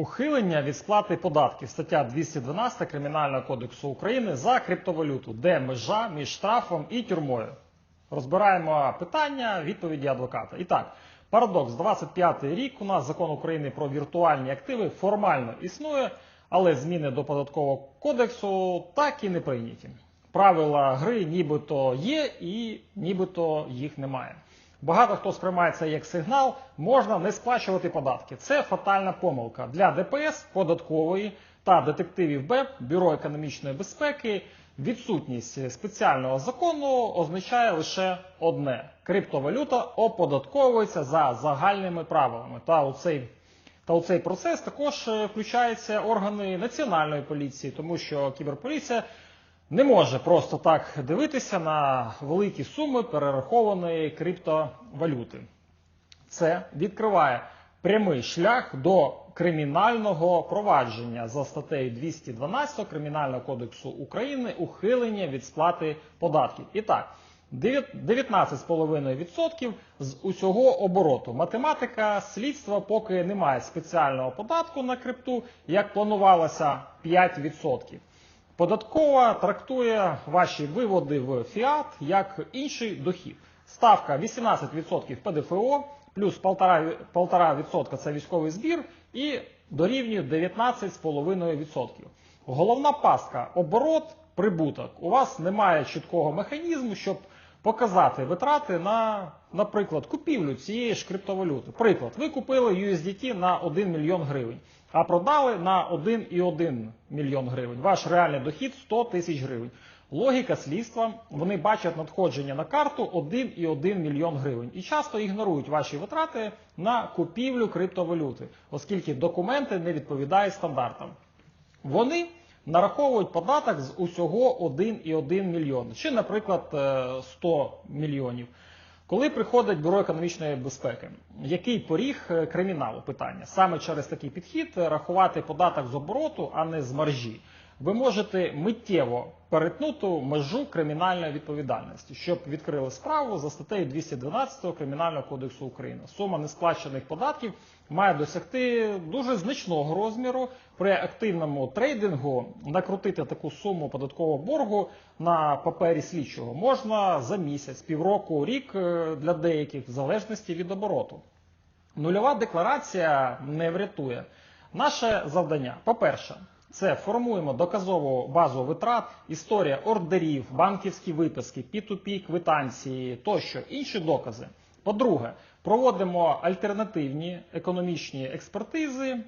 Ухилення від сплати податків стаття 212 Кримінального кодексу України за криптовалюту, де межа між штрафом і тюрмою. Розбираємо питання відповіді адвоката. І так, парадокс, 25 рік у нас закон України про віртуальні активи формально існує, але зміни до податкового кодексу так і не прийняті. Правила гри нібито є і нібито їх немає. Багато хто сприймає це як сигнал, можна не сплачувати податки. Це фатальна помилка для ДПС, податкової та детективів БЕП, Бюро економічної безпеки. Відсутність спеціального закону означає лише одне: криптовалюта оподатковується за загальними правилами. Та у цей та у цей процес також е, включаються органи національної поліції, тому що кіберполіція не може просто так дивитися на великі суми перерахованої криптовалюти. Це відкриває прямий шлях до кримінального провадження за статтею 212 Кримінального кодексу України ухилення від сплати податків. І так, 19,5% з усього обороту. Математика слідства поки немає спеціального податку на крипту, як планувалося 5%. Податкова трактує ваші виводи в фіат як інший дохід. Ставка 18% ПДФО плюс 1,5% це військовий збір і дорівнює 19,5%. Головна пастка оборот, прибуток. У вас немає чіткого механізму, щоб показати витрати на, наприклад, купівлю цієї ж криптовалюти. Приклад, ви купили USDT на 1 мільйон гривень, а продали на 1,1 мільйон гривень. Ваш реальний дохід 100 тисяч гривень. Логіка слідства, вони бачать надходження на карту 1,1 мільйон гривень і часто ігнорують ваші витрати на купівлю криптовалюти, оскільки документи не відповідають стандартам. Вони нараховують податок з усього 1,1 мільйон, чи, наприклад, е, 100 мільйонів. Коли приходить бюро економічної безпеки, який поріг е, криміналу питання? Саме через такий підхід е, рахувати податок з обороту, а не з маржі. Ви можете миттєво перетнути межу кримінальної відповідальності, щоб відкрили справу за статтею 212 Кримінального кодексу України. Сума несплачених податків має досягти дуже значного розміру. При активному трейдингу накрутити таку суму податкового боргу на папері слідчого можна за місяць, півроку, рік е, для деяких, в залежності від обороту. Нульова декларація не врятує. Наше завдання, по-перше, це формуємо доказову базу витрат, історія ордерів, банківські виписки, P2P квитанції тощо інші докази. По-друге, проводимо альтернативні економічні експертизи